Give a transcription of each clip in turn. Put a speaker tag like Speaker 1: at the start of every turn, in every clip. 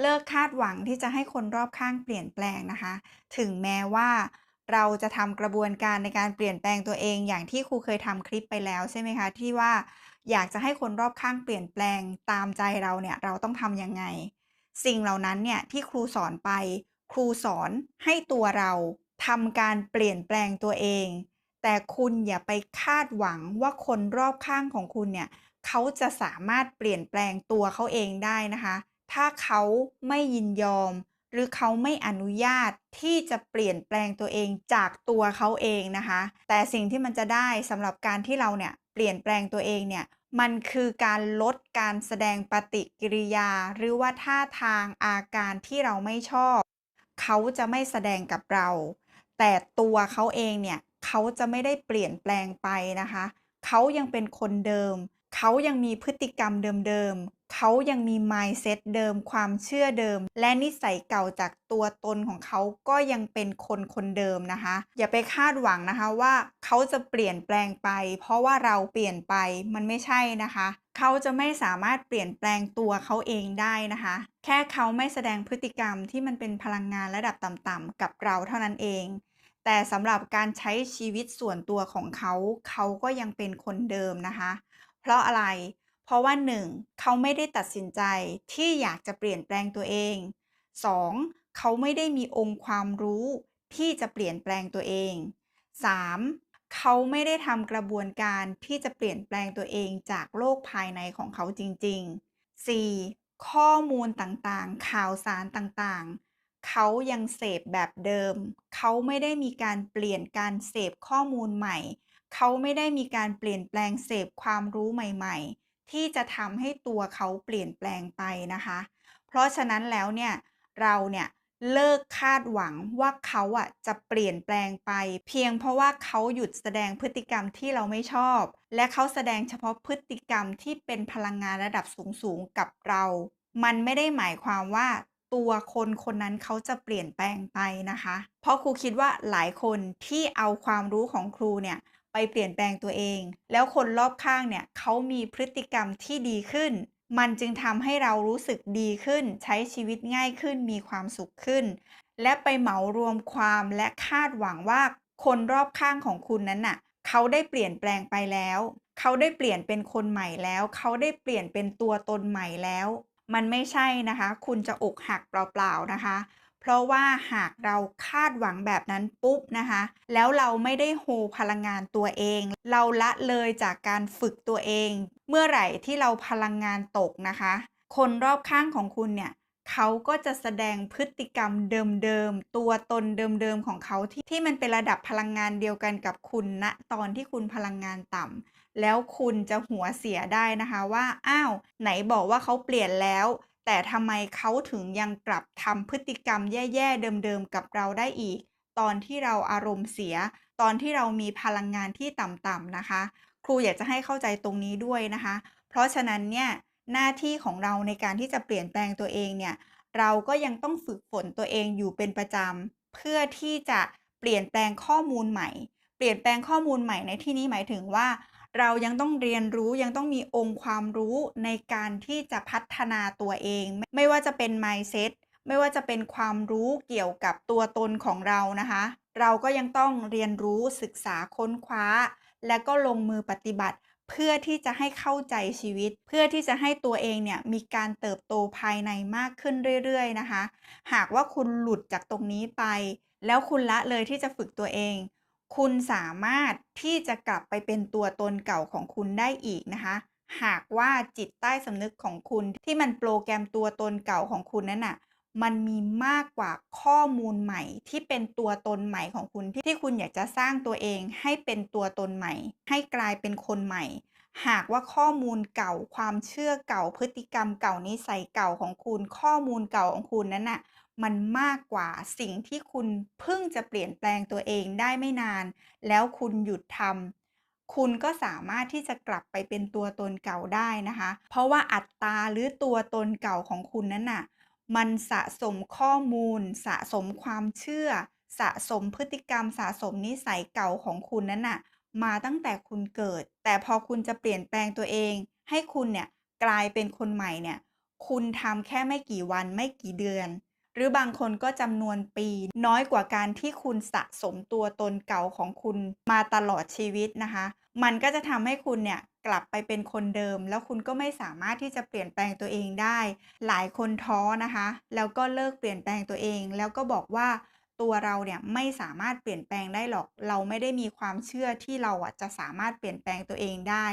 Speaker 1: เลิกคาดหวังที่จะให้คนรอบข้างเปลี่ยนแปลงนะคะ ถึงแม้ว่าเราจะทำกระบวนการในการเปลี่ยนแปลงตัวเอง อย่างที่ครูเคยทำคลิปไปแล้วใช่ไหมคะ ที่ว่าอยากจะให้คนรอบข้างเปลี่ยนแปลงตามใจเราเนี่ยเราต้องทำยังไง สิ่งเหล่านั้นเนี่ยที่ครูสอนไป ครูสอนให้ตัวเราทำการเปลี่ยนแปลงตัวเอง แต่คุณอย่าไปคาดหวังว่าคนรอบข้างของคุณเนี่ยเขาจะสามารถเปลี่ยนแปลงตัวเขาเองได้นะคะ ถ้าเขาไม่ยินยอม หรือเขาไม่อนุญาตที่จะเปลี่ยนแปลงตัวเองจากตัวเขาเองนะคะ แต่สิ่งที่มันจะได้สำหรับการที่เราเนี่ยเปลี่ยนแปลงตัวเองเนี่ยมันคือการลดการแสดงปฏิกิริยา หรือว่าท่าทางอาการที่เราไม่ชอบ เขาจะไม่แสดงกับเรา แต่ตัวเขาเองเนี่ยเขาจะไม่ได้เปลี่ยนแปลงไปนะคะ เขายังเป็นคนเดิม เขายังมีพฤติกรรมเดิม เขายังมี mindset เดิมความเชื่อเดิม และนิสัยเก่าจากตัวตนของเขาก็ยังเป็นคนคนเดิมนะคะ อย่าไปคาดหวังนะคะว่าเขาจะเปลี่ยนแปลงไป เพราะว่าเราเปลี่ยนไปมันไม่ใช่นะคะ เขาจะไม่สามารถเปลี่ยนแปลงตัวเขาเองได้นะคะ แค่เขาไม่แสดงพฤติกรรมที่มันเป็นพลังงานระดับต่ำๆกับเราเท่านั้นเอง แต่สำหรับการใช้ชีวิตส่วนตัวของเขา เขาก็ยังเป็นคนเดิมนะคะ เพราะอะไรเพราะว่า 1 เขาไม่ได้ตัดสินใจที่อยากจะเปลี่ยนแปลงตัวเอง 2 เขาไม่ได้มีองค์ความรู้ที่จะเปลี่ยนแปลงตัวเอง 3 เขาไม่ได้ทำกระบวนการที่จะเปลี่ยนแปลงตัวเองจากโลกภายในของเขาจริง ๆ 4. ข้อมูลต่างๆ ข่าวสารต่างๆเขายังเสพแบบเดิม เขาไม่ได้มีการเปลี่ยนการเสพข้อมูลใหม่ เขาไม่ได้มีการเปลี่ยนแปลงเสพความรู้ใหม่ๆ ที่จะทำให้ตัวเขาเปลี่ยนแปลงไปนะคะ เพราะฉะนั้นแล้วเนี่ยเราเนี่ยเลิกคาดหวังว่าเขาอะจะเปลี่ยนแปลงไป เพียงเพราะว่าเขาหยุดแสดงพฤติกรรมที่เราไม่ชอบ และเขาแสดงเฉพาะพฤติกรรมที่เป็นพลังงานระดับสูงๆกับเรา มันไม่ได้หมายความว่าตัวคนคนนั้นเขาจะเปลี่ยนแปลงไปนะคะ เพราะครูคิดว่าหลายคนที่เอาความรู้ของครูเนี่ย ไปเปลี่ยนแปลงตัวเอง แล้วคนรอบข้างเนี่ยเขามีพฤติกรรมที่ดีขึ้น มันจึงทำให้เรารู้สึกดีขึ้น ใช้ชีวิตง่ายขึ้น มีความสุขขึ้น และไปเหมารวมความและคาดหวังว่าคนรอบข้างของคุณนั้นน่ะเขาได้เปลี่ยนแปลงไปแล้ว เขาได้เปลี่ยนเป็นคนใหม่แล้ว เขาได้เปลี่ยนเป็นตัวตนใหม่แล้ว มันไม่ใช่นะคะ คุณจะอกหักเปล่าๆนะคะ เพราะว่าหากเราคาดหวังแบบนั้นปุ๊บนะคะ แล้วเราไม่ได้โฮพลังงานตัวเอง เราละเลยจากการฝึกตัวเอง เมื่อไหร่ที่เราพลังงานตกนะคะ คนรอบข้างของคุณเนี่ยเขาก็จะแสดงพฤติกรรมเดิมๆ ตัวตนเดิมๆ ของเขาที่ที่มันเป็นระดับพลังงานเดียวกันกับคุณณตอนที่คุณพลังงานต่ำแล้วคุณจะหัวเสียได้นะคะว่า อ้าว ไหนบอกว่าเขาเปลี่ยนแล้ว แต่ทำไมเขาถึงยังกลับทำพฤติกรรมแย่ๆเดิมๆกับเราได้อีก ตอนที่เราอารมณ์เสีย ตอนที่เรามีพลังงานที่ต่ำๆนะคะ ครูอยากจะให้เข้าใจตรงนี้ด้วยนะคะ เพราะฉะนั้นเนี่ยหน้าที่ของเราในการที่จะเปลี่ยนแปลงตัวเองเนี่ยเราก็ยังต้องฝึกฝนตัวเองอยู่เป็นประจำเพื่อที่จะเปลี่ยนแปลงข้อมูลใหม่ เปลี่ยนแปลงข้อมูลใหม่ในที่นี้หมายถึงว่า เรายังต้องเรียนรู้ยังต้องมีองค์ความรู้ในการที่จะพัฒนาตัวเอง ไม่ว่าจะเป็น mindset ไม่ว่าจะเป็นความรู้เกี่ยวกับตัวตนของเรานะคะ เราก็ยังต้องเรียนรู้ศึกษาค้นคว้า และก็ลงมือปฏิบัติ เพื่อที่จะให้เข้าใจชีวิต เพื่อที่จะให้ตัวเองเนี่ยมีการเติบโตภายในมากขึ้นเรื่อยๆนะคะ หากว่าคุณหลุดจากตรงนี้ไป แล้วคุณละเลยที่จะฝึกตัวเอง คุณสามารถที่จะกลับไปเป็นตัวตนเก่าของคุณได้อีกนะคะ หากว่าจิตใต้สำนึกของคุณที่มันโปรแกรมตัวตนเก่าของคุณนั้นน่ะ มันมีมากกว่าข้อมูลใหม่ที่เป็นตัวตนใหม่ของคุณที่ที่คุณอยากจะสร้างตัวเองให้เป็นตัวตนใหม่ ให้กลายเป็นคนใหม่ หากว่าข้อมูลเก่าความเชื่อเก่าพฤติกรรมเก่านิสัยเก่าของคุณ ข้อมูลเก่าของคุณนั้นน่ะ มันมากกว่าสิ่งที่คุณเพิ่งจะเปลี่ยนแปลงตัวเองได้ไม่นาน แล้วคุณหยุดทำคุณก็สามารถที่จะกลับไปเป็นตัวตนเก่าได้นะคะ เพราะว่าอัตราหรือตัวตนเก่าของคุณนั้นน่ะมันสะสมข้อมูล สะสมความเชื่อ สะสมพฤติกรรม สะสมนิสัยเก่าของคุณนั้นน่ะมาตั้งแต่คุณเกิด แต่พอคุณจะเปลี่ยนแปลงตัวเอง ให้คุณเนี่ยกลายเป็นคนใหม่เนี่ยคุณทำแค่ไม่กี่วันไม่กี่เดือน หรือบางคนก็จำนวนปี น้อยกว่าการที่คุณสะสมตัวตนเก่าของคุณมาตลอดชีวิตนะคะ มันก็จะทำให้คุณเนี่ยกลับไปเป็นคนเดิม แล้วคุณก็ไม่สามารถที่จะเปลี่ยนแปลงตัวเองได้ หลายคนท้อนะคะ แล้วก็เลิกเปลี่ยนแปลงตัวเอง แล้วก็บอกว่า ตัวเราเนี่ยไม่สามารถเปลี่ยนแปลงได้หรอก เราไม่ได้มีความเชื่อที่เราอะจะสามารถเปลี่ยนแปลงตัวเองได้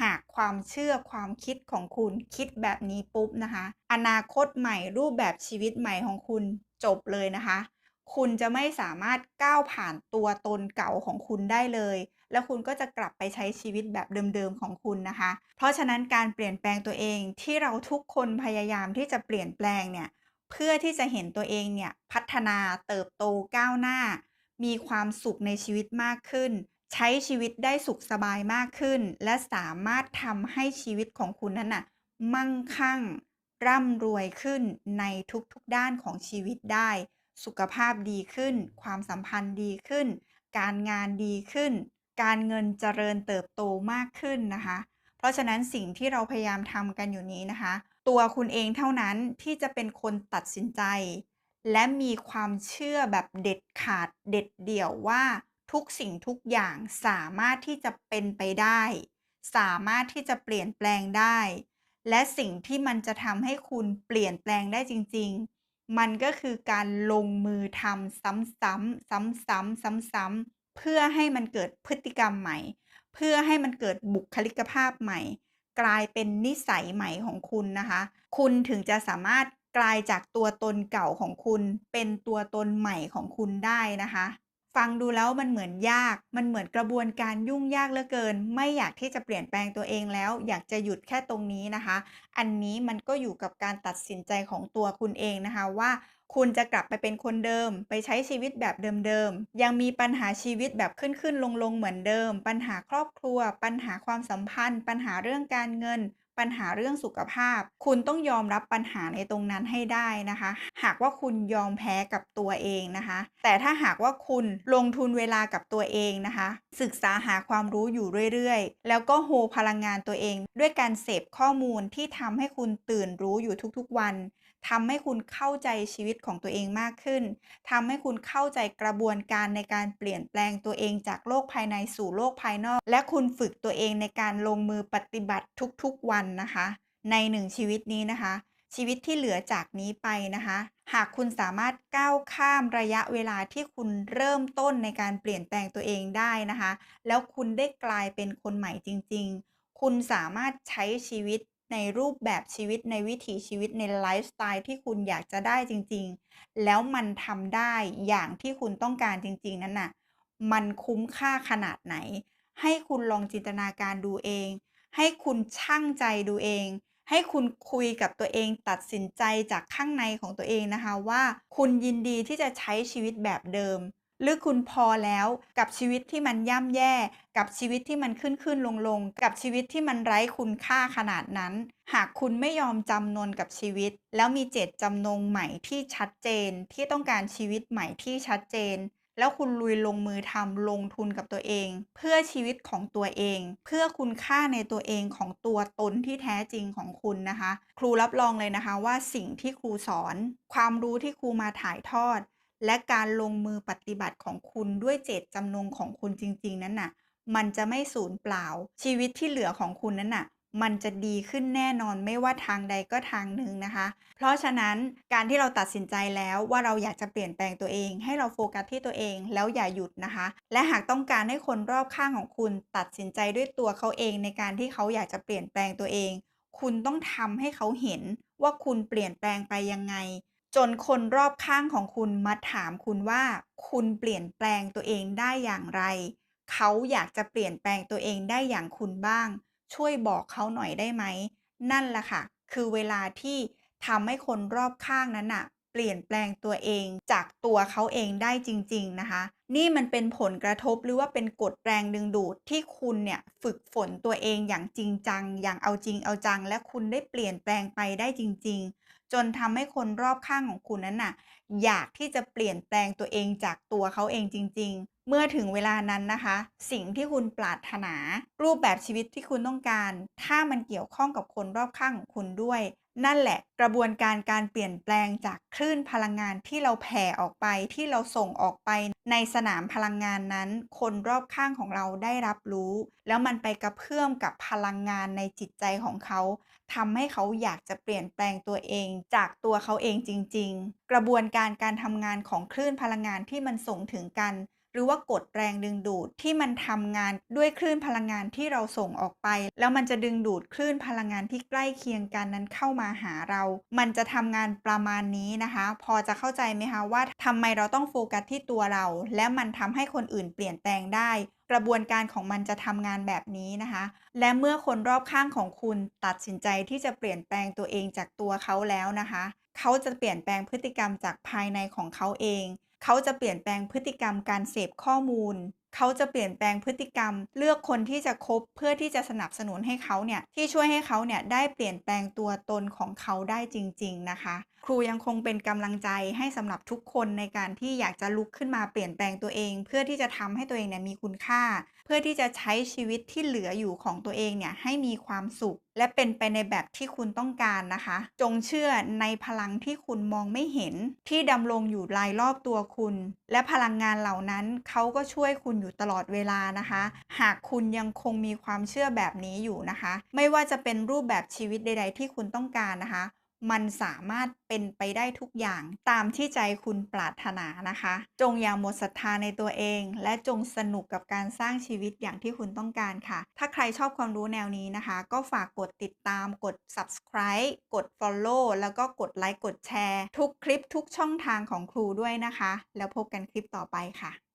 Speaker 1: หากความเชื่อความคิดของคุณคิดแบบนี้ปุ๊บนะคะ อนาคตใหม่รูปแบบชีวิตใหม่ของคุณจบเลยนะคะ คุณจะไม่สามารถก้าวผ่านตัวตนเก่าของคุณได้เลย แล้วคุณก็จะกลับไปใช้ชีวิตแบบเดิมๆของคุณนะคะ เพราะฉะนั้นการเปลี่ยนแปลงตัวเองที่เราทุกคนพยายามที่จะเปลี่ยนแปลงเนี่ย เพื่อที่จะเห็นตัวเองเนี่ยพัฒนาเติบโตก้าวหน้า มีความสุขในชีวิตมากขึ้น ใช้ชีวิตได้สุขสบายมากขึ้น และสามารถทำให้ชีวิตของคุณนั้นน่ะมั่งคั่ง ร่ำรวยขึ้นในทุกๆด้านของชีวิตได้ สุขภาพดีขึ้น ความสัมพันธ์ดีขึ้น การงานดีขึ้น การเงินเจริญเติบโตมากขึ้นนะคะ เพราะฉะนั้นสิ่งที่เราพยายามทำกันอยู่นี้นะคะ ตัวคุณเองเท่านั้นที่จะเป็นคนตัดสินใจ และมีความเชื่อแบบเด็ดขาดเด็ดเดี่ยวว่าทุกสิ่งทุกอย่างสามารถที่จะเป็นไปได้ สามารถที่จะเปลี่ยนแปลงได้ และสิ่งที่มันจะทำให้คุณเปลี่ยนแปลงได้จริง ๆ มันก็คือการลงมือทำซ้ำๆซ้ำๆซ้ำๆเพื่อให้มันเกิดพฤติกรรมใหม่ เพื่อให้มันเกิดบุคลิกภาพใหม่ กลายเป็นนิสัยใหม่ของคุณนะคะ คุณถึงจะสามารถกลายจากตัวตนเก่าของคุณ เป็นตัวตนใหม่ของคุณได้นะคะ ฟังดูแล้วมันเหมือนยาก มันเหมือนกระบวนการยุ่งยากเหลือเกิน ไม่อยากที่จะเปลี่ยนแปลงตัวเองแล้ว อยากจะหยุดแค่ตรงนี้นะคะ อันนี้มันก็อยู่กับการตัดสินใจของตัวคุณเองนะคะว่า คุณจะกลับไปเป็นคนเดิม ไปใช้ชีวิตแบบเดิมๆ ยังมีปัญหาชีวิตแบบขึ้นๆลงๆเหมือนเดิม ปัญหาครอบครัว ปัญหาความสัมพันธ์ ปัญหาเรื่องการเงิน ปัญหาเรื่องสุขภาพ คุณต้องยอมรับปัญหาในตรงนั้นให้ได้นะคะ หากว่าคุณยอมแพ้กับตัวเองนะคะ แต่ถ้าหากว่าคุณลงทุนเวลากับตัวเองนะคะ ศึกษาหาความรู้อยู่เรื่อยๆ แล้วก็โฮพลังงานตัวเอง ด้วยการเสพข้อมูลที่ทำให้คุณตื่นรู้อยู่ทุกๆวัน ทำให้คุณเข้าใจชีวิตของตัวเองมากขึ้นทำให้คุณเข้าใจกระบวนการในการเปลี่ยนแปลงตัวเองจากโลกภายในสู่โลกภายนอก และคุณฝึกตัวเองในการลงมือปฏิบัติทุกๆวันนะคะ ในหนึ่งชีวิตนี้นะคะ ชีวิตที่เหลือจากนี้ไปนะคะ หากคุณสามารถก้าวข้ามระยะเวลาที่คุณเริ่มต้นในการเปลี่ยนแปลงตัวเองได้นะคะ แล้วคุณได้กลายเป็นคนใหม่จริง ๆ คุณสามารถใช้ชีวิต ในรูปแบบชีวิตในวิถีชีวิตในไลฟ์สไตล์ที่คุณอยากจะได้จริง ๆ แล้วมันทำได้อย่างที่คุณต้องการจริง ๆ นั้นน่ะ มันคุ้มค่าขนาดไหน ให้คุณลองจินตนาการดูเอง ให้คุณชั่งใจดูเอง ให้คุณคุยกับตัวเองตัดสินใจจากข้างในของตัวเองนะคะว่า คุณยินดีที่จะใช้ชีวิตแบบเดิม หรือคุณพอแล้วกับชีวิตที่มันย่ำแย่ กับชีวิตที่มันขึ้นขึ้นลงลงกับชีวิตที่มันไร้คุณค่าขนาดนั้น หากคุณไม่ยอมจำนนกับชีวิต แล้วมีเจตจำนงใหม่ที่ชัดเจน ที่ต้องการชีวิตใหม่ที่ชัดเจน แล้วคุณลุยลงมือทำลงทุนกับตัวเอง เพื่อชีวิตของตัวเอง เพื่อคุณค่าในตัวเองของตัวตนที่แท้จริงของคุณนะคะ ครูรับรองเลยนะคะว่าสิ่งที่ครูสอน ความรู้ที่ครูมาถ่ายทอด และการลงมือปฏิบัติของคุณด้วยเจตจำนงของคุณจริง ๆ นั้นน่ะ มันจะไม่สูญเปล่า ชีวิตที่เหลือของคุณนั้นน่ะ มันจะดีขึ้นแน่นอนไม่ว่าทางใดก็ทางหนึ่งนะคะ เพราะฉะนั้นการที่เราตัดสินใจแล้วว่าเราอยากจะเปลี่ยนแปลงตัวเอง ให้เราโฟกัสที่ตัวเองแล้วอย่าหยุดนะคะ และหากต้องการให้คนรอบข้างของคุณตัดสินใจด้วยตัวเขาเองในการที่เขาอยากจะเปลี่ยนแปลงตัวเอง คุณต้องทำให้เขาเห็นว่าคุณเปลี่ยนแปลงไปยังไง จนคนรอบข้างของคุณมาถามคุณว่า คุณเปลี่ยนแปลงตัวเองได้อย่างไร เขาอยากจะเปลี่ยนแปลงตัวเองได้อย่างคุณบ้าง ช่วยบอกเขาหน่อยได้ไหม นั่นแหละค่ะ คือเวลาที่ทำให้คนรอบข้างนั้นน่ะ เปลี่ยนแปลงตัวเองจากตัวเขาเองได้จริง ๆนะคะ นี่มันเป็นผลกระทบหรือว่าเป็นกฎแรงดึงดูดที่คุณเนี่ยฝึกฝนตัวเองอย่างจริงจัง อย่างเอาจริงเอาจัง และคุณได้เปลี่ยนแปลงไปได้จริง ๆ จนทำให้คนรอบข้างของคุณนั้นน่ะ อยากที่จะเปลี่ยนแปลงตัวเองจากตัวเขาเองจริง ๆ เมื่อถึงเวลานั้นนะคะ สิ่งที่คุณปรารถนา รูปแบบชีวิตที่คุณต้องการ ถ้ามันเกี่ยวข้องกับคนรอบข้างของคุณด้วย นั่นแหละกระบวนการการเปลี่ยนแปลงจากคลื่นพลังงานที่เราแผ่ออกไปที่เราส่งออกไป ในสนามพลังงานนั้น คนรอบข้างของเราได้รับรู้ แล้วมันไปกระเพื่อมกับพลังงานในจิตใจของเขาทำให้เขาอยากจะเปลี่ยนแปลงตัวเอง จากตัวเขาเองจริง ๆ กระบวนการการทำงานของคลื่นพลังงานที่มันส่งถึงกัน รือว่ากฎแรงดึงดูดที่มันทำงานด้วยคลื่นพลังงานที่เราส่งออกไป แล้วมันจะดึงดูดคลื่นพลังงานที่ใกล้เคียงกันนั้นเข้ามาหาเรา มันจะทำงานประมาณนี้นะคะ พอจะเข้าใจไหมคะว่าทำไมเราต้องโฟกัสที่ตัวเรา และมันทำให้คนอื่นเปลี่ยนแปลงได้กระบวนการของมันจะทำงานแบบนี้นะคะ และเมื่อคนรอบข้างของคุณตัดสินใจที่จะเปลี่ยนแปลงตัวเองจากตัวเขาแล้วนะคะ เขาจะเปลี่ยนแปลงพฤติกรรมจากภายในของเขาเอง เขาจะเปลี่ยนแปลงพฤติกรรมการเสพข้อมูล เขาจะเปลี่ยนแปลงพฤติกรรม เลือกคนที่จะคบเพื่อที่จะสนับสนุนให้เขาเนี่ยที่ช่วยให้เขาเนี่ยได้เปลี่ยนแปลงตัวตนของเขาได้จริง ๆ นะคะครูยังคงเป็นกำลังใจให้สำหรับทุกคนในการที่อยากจะลุกขึ้นมาเปลี่ยนแปลงตัวเอง เพื่อที่จะทำให้ตัวเองเนี่ยมีคุณค่า เพื่อที่จะใช้ชีวิตที่เหลืออยู่ของตัวเองเนี่ยให้มีความสุข และเป็นไปในแบบที่คุณต้องการนะคะ จงเชื่อในพลังที่คุณมองไม่เห็น ที่ดำรงอยู่รายรอบตัวคุณ และพลังงานเหล่านั้นเขาก็ช่วยคุณอยู่ตลอดเวลานะคะ หากคุณยังคงมีความเชื่อแบบนี้อยู่นะคะ ไม่ว่าจะเป็นรูปแบบชีวิตใด ๆ ที่คุณต้องการนะคะ มันสามารถเป็นไปได้ทุกอย่างตามที่ใจคุณปรารถนานะคะ จงอย่าหมดศรัทธาในตัวเอง และจงสนุกกับการสร้างชีวิตอย่างที่คุณต้องการค่ะ ถ้าใครชอบความรู้แนวนี้นะคะ ก็ฝากกดติดตาม กด subscribe กด follow แล้วก็กดไลค์กดแชร์ ทุกคลิปทุกช่องทางของครูด้วยนะคะ แล้วพบกันคลิปต่อไปค่ะ